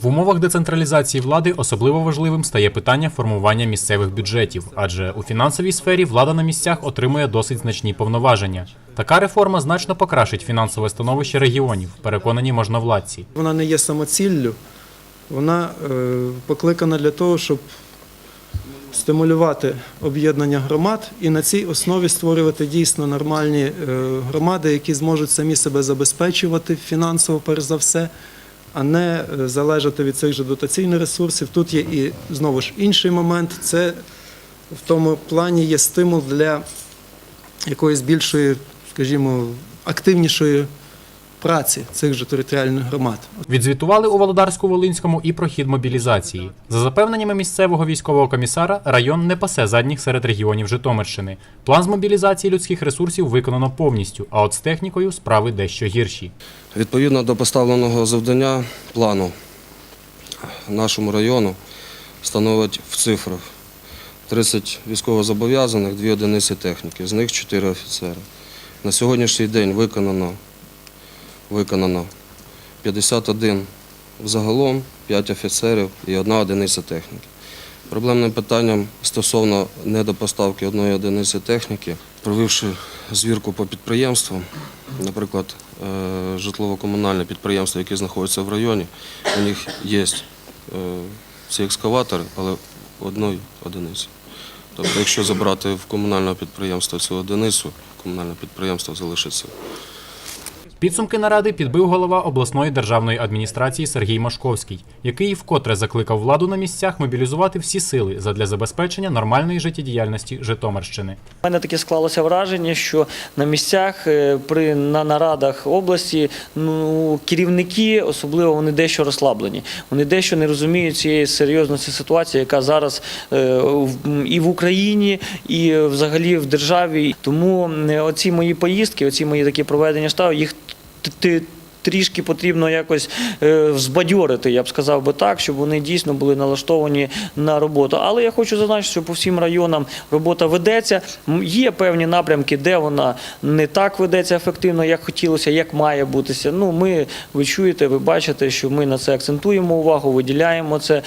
В умовах децентралізації влади особливо важливим стає питання формування місцевих бюджетів, адже у фінансовій сфері влада на місцях отримує досить значні повноваження. Така реформа значно покращить фінансове становище регіонів, переконані можновладці. Вона не є самоціллю, вона е, покликана для того, щоб стимулювати об'єднання громад і на цій основі створювати дійсно нормальні е, громади, які зможуть самі себе забезпечувати фінансово, перш за все, а не е, залежати від цих же дотаційних ресурсів. Тут є і знову ж інший момент. Це в тому плані є стимул для якоїсь більшої, скажімо, активнішої праці цих же територіальних громад. Відзвітували у Володарську-Волинському і про хід мобілізації. За запевненнями місцевого військового комісара, район не пасе задніх серед регіонів Житомирщини. План з мобілізації людських ресурсів виконано повністю, а от з технікою справи дещо гірші. Відповідно до поставленого завдання плану нашому району становить в цифрах 30 військовозобов'язаних, 2 одиниці техніки, з них 4 офіцери. На сьогоднішній день виконано, виконано 51 взагалом, 5 офіцерів і одна одиниця техніки. Проблемним питанням стосовно недопоставки одної одиниці техніки, провівши звірку по підприємствам, наприклад, е, житлово-комунальне підприємство, яке знаходиться в районі, у них є е, ці екскаватори, але одної одиниці. Тобто, якщо забрати в комунального підприємства цю одиницю, комунальне підприємство залишиться Підсумки наради підбив голова обласної державної адміністрації Сергій Машковський, який вкотре закликав владу на місцях мобілізувати всі сили задля забезпечення нормальної життєдіяльності Житомирщини. У мене таке склалося враження, що на місцях е, при на нарадах області ну керівники, особливо вони дещо розслаблені. Вони дещо не розуміють цієї серйозності ситуації, яка зараз е, в- і в Україні, і взагалі в державі. Тому е, оці мої поїздки, оці мої такі проведення штабу, їх т- т- Трішки потрібно якось е, взбадьорити, я б сказав би так, щоб вони дійсно були налаштовані на роботу. Але я хочу зазначити, що по всім районам робота ведеться. Є певні напрямки, де вона не так ведеться ефективно, як хотілося, як має бутися. Ну, ми ви чуєте, ви бачите, що ми на це акцентуємо увагу, виділяємо це.